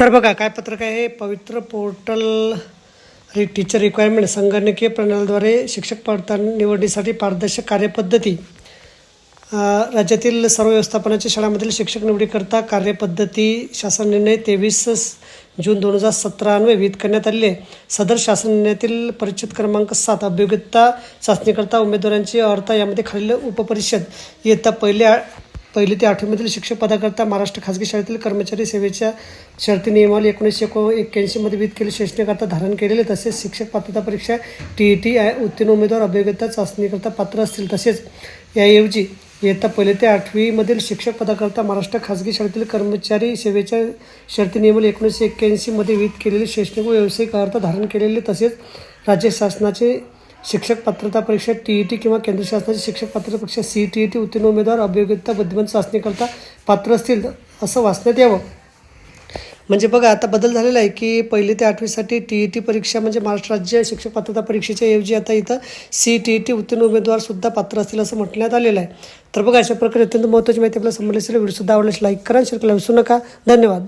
तर बघा काय पत्रक आहे? पवित्र पोर्टल रि टीचर रिक्वायरमेंट संगणकीय प्रणालीद्वारे शिक्षक पडताळ निवडीसाठी पारदर्शक कार्यपद्धती. राज्यातील सर्व व्यवस्थापनाच्या शाळांमधील शिक्षक निवडीकरता कार्यपद्धती शासन निर्णय तेवीस जून दोन हजार सतरा अन्वये विहित करण्यात आलेले आहे. सदर शासन निर्णयातील परिच्छेद क्रमांक सात अभियोग्यता चाचणीकरता उमेदवारांची अर्हता यामध्ये खालील उपपरिषद इयत्ता पहिले पहिली ते आठवीमधील शिक्षक पदाकरता महाराष्ट्र खाजगी शाळेतील कर्मचारी सेवेच्या शर्ती नियमावली एकोणीसशे एको एक्क्याऐंशीमध्ये विहित केले. शैक्षणिकरता धारण केलेले तसेच शिक्षक पात्रता परीक्षा टी ई टी उत्तीर्ण उमेदवार अभियोग्यता चाचणीकरता पात्र असतील तसेच याऐवजी इयत्ता पहिले ते आठवीमधील शिक्षक पदाकरता महाराष्ट्र खाजगी शाळेतील कर्मचारी सेवेच्या शर्ती नियमावली एकोणीसशे एक्क्याऐंशीमध्ये विहित केलेले शैक्षणिक व व्यावसायिक अर्थ धारण केलेले तसेच राज्य शासनाचे शिक्षक पात्रता परीक्षा टी ई टी किंवा केंद्र शासनाची शिक्षक पात्रता परीक्षा सी टी ई टी उत्तीर्ण उमेदवार अभियोग्यता बुद्धिमान चाचणीकरता पात्र असतील असं वाचण्यात यावं. म्हणजे बघा आता बदल झालेला आहे की पहिली ते आठवीसाठी टी ई टी परीक्षा म्हणजे महाराष्ट्र राज्य शिक्षक पात्रता परीक्षेच्या ऐवजी आता इथं सी टी ई टी उत्तीर्ण उमेदवारसुद्धा पात्र असतील असं म्हटण्यात आलेलं आहे. तर बघा अशा प्रकारे अत्यंत महत्त्वाची माहिती आपल्याला संबंधित असेल व्हिडिओसुद्धा आवडल्यास लाईक करा शेअर करायला विसरू नका. धन्यवाद.